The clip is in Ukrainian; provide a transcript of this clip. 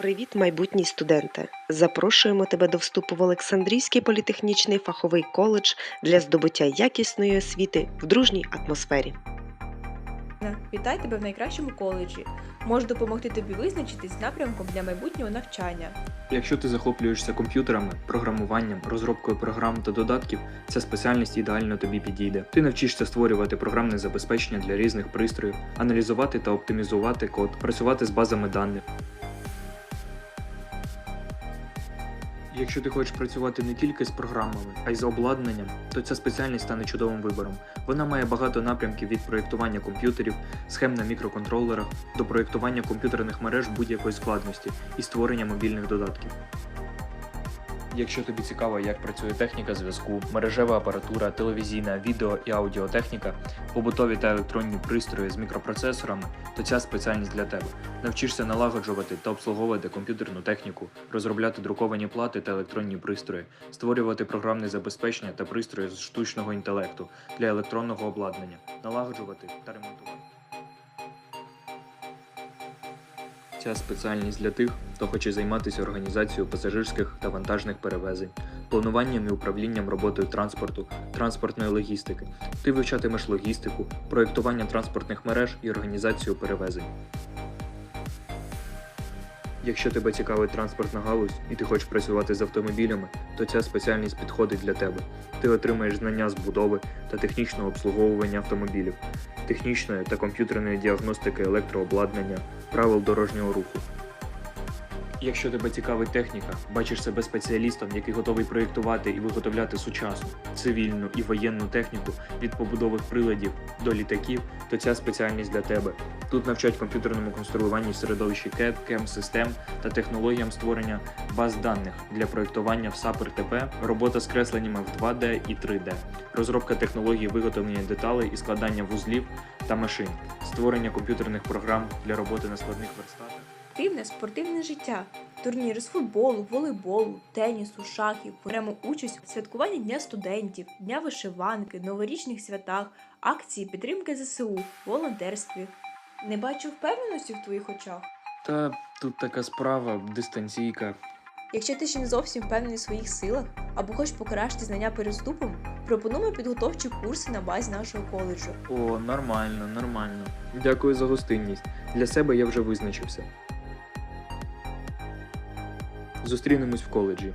Привіт, майбутній студенте! Запрошуємо тебе до вступу в Олександрійський політехнічний фаховий коледж для здобуття якісної освіти в дружній атмосфері. Вітаю тебе в найкращому коледжі. Можу допомогти тобі визначитись з напрямком для майбутнього навчання. Якщо ти захоплюєшся комп'ютерами, програмуванням, розробкою програм та додатків, ця спеціальність ідеально тобі підійде. Ти навчишся створювати програмне забезпечення для різних пристроїв, аналізувати та оптимізувати код, працювати з базами даних. Якщо ти хочеш працювати не тільки з програмами, а й з обладнанням, то ця спеціальність стане чудовим вибором. Вона має багато напрямків від проєктування комп'ютерів, схем на мікроконтролерах до проєктування комп'ютерних мереж будь-якої складності і створення мобільних додатків. Якщо тобі цікаво, як працює техніка зв'язку, мережева апаратура, телевізійна, відео і аудіотехніка, побутові та електронні пристрої з мікропроцесорами, то ця спеціальність для тебе. Навчишся налагоджувати та обслуговувати комп'ютерну техніку, розробляти друковані плати та електронні пристрої, створювати програмне забезпечення та пристрої з штучного інтелекту для електронного обладнання, налагоджувати та ремонтувати. Ця спеціальність для тих, хто хоче займатися організацією пасажирських та вантажних перевезень, плануванням і управлінням роботою транспорту, транспортної логістики. Ти вивчатимеш логістику, проєктування транспортних мереж і організацію перевезень. Якщо тебе цікавить транспортна галузь і ти хочеш працювати з автомобілями, то ця спеціальність підходить для тебе. Ти отримаєш знання з будови та технічного обслуговування автомобілів, технічної та комп'ютерної діагностики електрообладнання, правил дорожнього руху. Якщо тебе цікавить техніка, бачиш себе спеціалістом, який готовий проєктувати і виготовляти сучасну, цивільну і воєнну техніку від побудових приладів до літаків, то ця спеціальність для тебе. Тут навчать комп'ютерному конструюванню середовищі CAD, CAM систем та технологіям створення баз даних для проєктування в SAP RTP, робота з кресленнями в 2D і 3D, розробка технологій виготовлення деталей і складання вузлів та машин, створення комп'ютерних програм для роботи на складних верстатах. Активне спортивне життя, турніри з футболу, волейболу, тенісу, шахів, беремо участь у святкуванні Дня студентів, Дня вишиванки, новорічних святах, акції підтримки ЗСУ, волонтерстві. Не бачу впевненості в твоїх очах. Та тут така справа, дистанційка. Якщо ти ще не зовсім впевнений в своїх силах або хочеш покращити знання перед вступом, пропонуємо підготовчі курси на базі нашого коледжу. О, нормально, нормально. Дякую за гостинність. Для себе я вже визначився. Зустрінемось в коледжі.